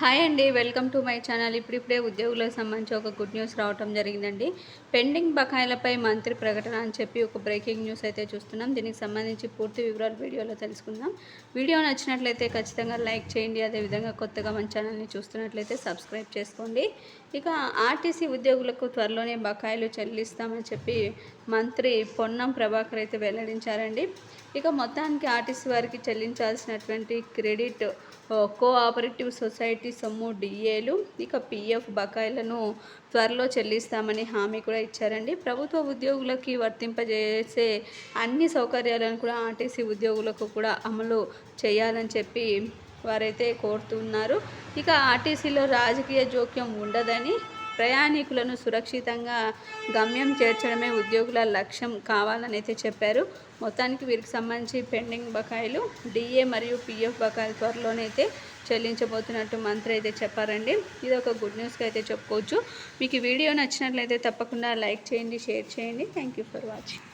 Hi అండి welcome to my channel. ఇప్పుడిప్పుడే ఉద్యోగులకు సంబంధించి ఒక గుడ్ న్యూస్ రావటం జరిగిందండి. పెండింగ్ బకాయిలపై మంత్రి ప్రకటన అని చెప్పి ఒక బ్రేకింగ్ న్యూస్ అయితే చూస్తున్నాం. దీనికి సంబంధించి పూర్తి వివరాలు వీడియోలో తెలుసుకుందాం. వీడియో నచ్చినట్లయితే ఖచ్చితంగా లైక్ చేయండి. అదేవిధంగా కొత్తగా మన ఛానల్ని చూస్తున్నట్లయితే సబ్స్క్రైబ్ చేసుకోండి. ఇక ఆర్టీసీ ఉద్యోగులకు త్వరలోనే బకాయిలు చెల్లిస్తామని చెప్పి మంత్రి పొన్నం ప్రభాకర్ అయితే వెల్లడించారండి. ఇక మొత్తానికి ఆర్టీసీ వారికి చెల్లించాల్సినటువంటి క్రెడిట్ కోఆపరేటివ్ సొసైటీ సొమ్ము డిఏలు ఇక పిఎఫ్ బకాయిలను త్వరలో చెల్లిస్తామని హామీ కూడా ఇచ్చారండి. ప్రభుత్వ ఉద్యోగులకి వర్తింపజేసే అన్ని సౌకర్యాలను కూడా ఆర్టీసీ ఉద్యోగులకు కూడా అమలు చేయాలని చెప్పి వారైతే కోరుతున్నారు. ఇక ఆర్టీసీలో రాజకీయ జోక్యం ఉండదని ప్రయాణికులను సురక్షితంగా గమ్యం చేర్చడమే ఉద్యోగుల లక్ష్యం కావాలని అయితే చెప్పారు. మొత్తానికి వీరికి సంబంధించి పెండింగ్ బకాయిలు డిఏ మరియు పిఎఫ్ బకాయిలు త్వరలోనే అయితే చెల్లించబోతున్నట్టు మంత్రి అయితే చెప్పారండి. ఇది ఒక గుడ్ న్యూస్గా అయితే చెప్పుకోవచ్చు. మీకు ఈ వీడియో నచ్చినట్లయితే తప్పకుండా లైక్ చేయండి షేర్ చేయండి. Thank you for watching.